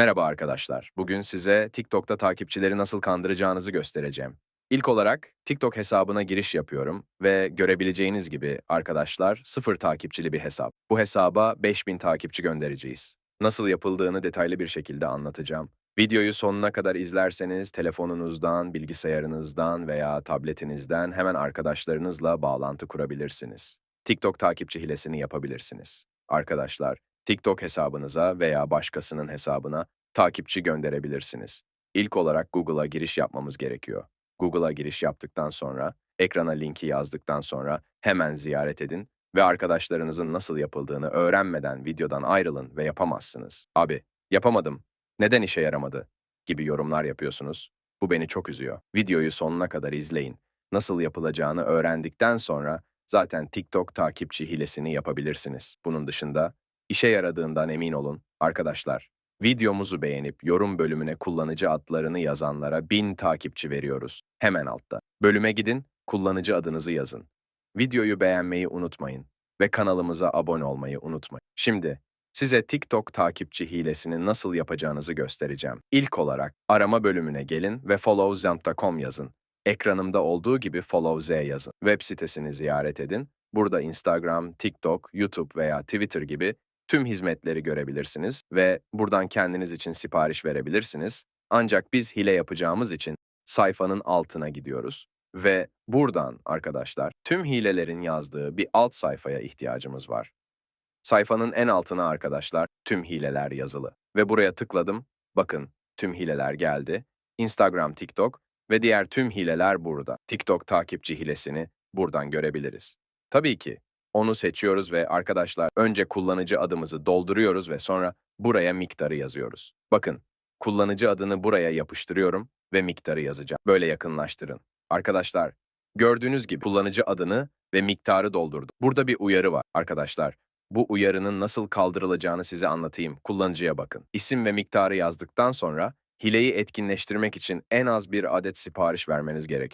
Merhaba arkadaşlar. Bugün size TikTok'ta takipçileri nasıl kandıracağınızı göstereceğim. İlk olarak TikTok hesabına giriş yapıyorum ve görebileceğiniz gibi arkadaşlar sıfır takipçili bir hesap. Bu hesaba 5000 takipçi göndereceğiz. Nasıl yapıldığını detaylı bir şekilde anlatacağım. Videoyu sonuna kadar izlerseniz telefonunuzdan, bilgisayarınızdan veya tabletinizden hemen arkadaşlarınızla bağlantı kurabilirsiniz. TikTok takipçi hilesini yapabilirsiniz. Arkadaşlar, TikTok hesabınıza veya başkasının hesabına takipçi gönderebilirsiniz. İlk olarak Google'a giriş yapmamız gerekiyor. Google'a giriş yaptıktan sonra, ekrana linki yazdıktan sonra hemen ziyaret edin ve arkadaşlarınızın nasıl yapıldığını öğrenmeden videodan ayrılın ve yapamazsınız. Abi, yapamadım, neden işe yaramadı gibi yorumlar yapıyorsunuz. Bu beni çok üzüyor. Videoyu sonuna kadar izleyin. Nasıl yapılacağını öğrendikten sonra zaten TikTok takipçi hilesini yapabilirsiniz. Bunun dışında İşe yaradığından emin olun. Arkadaşlar, videomuzu beğenip yorum bölümüne kullanıcı adlarını yazanlara 1000 takipçi veriyoruz. Hemen altta. Bölüme gidin, kullanıcı adınızı yazın. Videoyu beğenmeyi unutmayın ve kanalımıza abone olmayı unutmayın. Şimdi size TikTok takipçi hilesini nasıl yapacağınızı göstereceğim. İlk olarak arama bölümüne gelin ve followzamp.com yazın. Ekranımda olduğu gibi follow Z yazın. Web sitesini ziyaret edin. Burada Instagram, TikTok, YouTube veya Twitter gibi tüm hizmetleri görebilirsiniz ve buradan kendiniz için sipariş verebilirsiniz. Ancak biz hile yapacağımız için sayfanın altına gidiyoruz ve buradan arkadaşlar tüm hilelerin yazdığı bir alt sayfaya ihtiyacımız var. Sayfanın en altına arkadaşlar tüm hileler yazılı ve buraya tıkladım. Bakın tüm hileler geldi. Instagram, TikTok ve diğer tüm hileler burada. TikTok takipçi hilesini buradan görebiliriz. Tabii ki onu seçiyoruz ve arkadaşlar önce kullanıcı adımızı dolduruyoruz ve sonra buraya miktarı yazıyoruz. Bakın, kullanıcı adını buraya yapıştırıyorum ve miktarı yazacağım. Böyle yakınlaştırın. Arkadaşlar, gördüğünüz gibi kullanıcı adını ve miktarı doldurdum. Burada bir uyarı var arkadaşlar. Bu uyarının nasıl kaldırılacağını size anlatayım. Kullanıcıya bakın. İsim ve miktarı yazdıktan sonra hileyi etkinleştirmek için en az bir adet sipariş vermeniz gerekiyor.